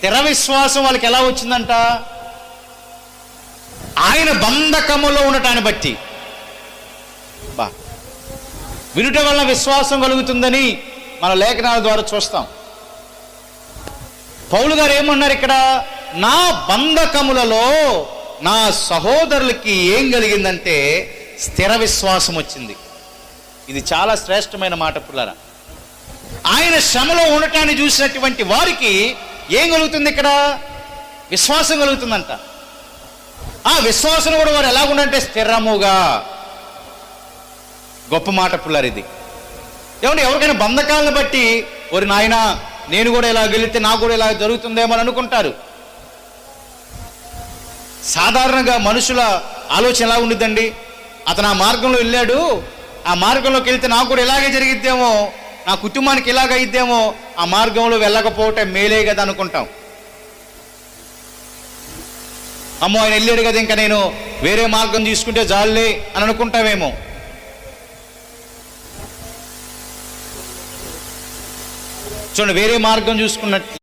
స్థిర విశ్వాసం వాళ్ళకి ఎలా వచ్చిందంట? ఆయన బంధకములో ఉండటాన్ని బట్టి. బా. వినుట వలన విశ్వాసం కలుగుతుందని మన లేఖనాల ద్వారా చూస్తాం. పౌలు గారు ఏమన్నారు ఇక్కడ? నా బంధకములలో నా సహోదరులకి ఏం కలిగిందంటే స్థిర విశ్వాసం వచ్చింది. ఇది చాలా శ్రేష్టమైన మాట పుల్లరా. ఆయన శ్రమలో ఉండటాన్ని చూసినటువంటి వారికి ఏం కలుగుతుంది ఇక్కడ? విశ్వాసం కలుగుతుందంట. ఆ విశ్వాసం కూడా వారు ఎలాగుండంటే స్థిరముగా. గొప్ప మాట పుల్లారు ఇది ఏమంటే ఎవరికైనా బంధకాలను బట్టి ఒరి నాయన నేను కూడా ఇలా గెలిస్తే నాకు కూడా ఇలా జరుగుతుందేమో అని అనుకుంటారు. సాధారణంగా మనుషుల ఆలోచన ఎలా ఉండిద్దండి? అతను ఆ మార్గంలో వెళ్ళాడు ఆ మార్గంలోకి వెళ్తే నాకు కూడా ఇలాగే జరిగిద్దేమో నా కుటుంబానికి ఇలాగ అయిద్దేమో ఆ మార్గంలో వెళ్ళకపోవటం మేలే కదా అనుకుంటాం. అమ్మో ఆయన వెళ్ళాడు కదా ఇంకా నేను వేరే మార్గం తీసుకుంటే జాలే అని అనుకుంటామేమో చూడండి వేరే మార్గం చూసుకున్నట్టు